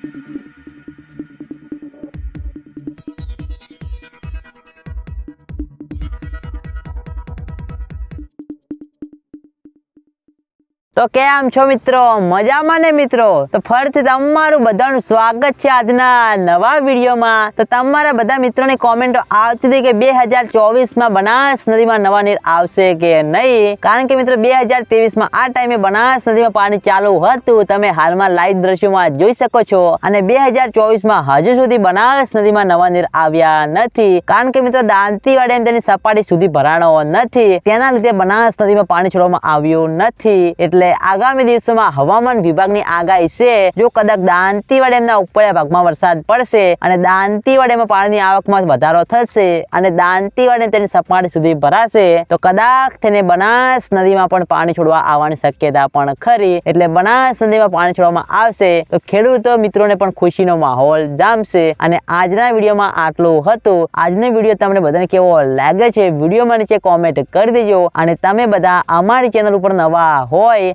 Thank you. તો કેમ છો મિત્રો? મજામાં ને મિત્રો? તો ફરીથી તમારું બધાનું સ્વાગત છે આજના નવા વિડીયોમાં. તો તમારા બધા મિત્રોની કોમેન્ટો આવતી હતી કે બે હજાર ચોવીસમાં બનાસ નદીમાં નવા નીર આવશે કે નહીં? કારણ કે મિત્રો, બે હજાર તેવીસમાં આ ટાઈમે બનાસ નદીમાં પાણી ચાલુ હતું. તમે હાલમાં લાઈવ દ્રશ્યોમાં જોઈ શકો છો. અને બે હજાર ચોવીસમાં હજુ સુધી બનાસ નદીમાં નવા નીર આવ્યા નથી. કારણ કે મિત્રો દાંતીવાડે તેની સપાટી સુધી ભરાણો નથી. તેના લીધે બનાસ નદીમાં પાણી છોડવામાં આવ્યું નથી. એટલે આગામી દિવસોમાં હવામાન વિભાગની આગાહી છે. જો કદાચ દાંતીવાડા ડેમના ઉપરના ભાગમાં વરસાદ પડશે અને દાંતીવાડા ડેમમાં પાણીની આવકમાં વધારો થશે અને દાંતીવાડા તેની સપાટી સુધી ભરાશે, તો કદાચ તેને બનાસ નદીમાં પણ પાણી છોડવા આવવાની શક્યતા પણ ખરી. એટલે બનાસ નદીમાં પાણી છોડવામાં આવશે, તો ખેડૂતો મિત્રોને પણ ખુશીનો માહોલ જામશે. અને આજના વિડીયોમાં આટલું હતું. આજનો વીડિયો તમને બધાને કેવો લાગે છે, વિડીયોમાં નીચે કોમેન્ટ કરી દેજો. અને તમે બધા અમારી ચેનલ ઉપર નવા હોય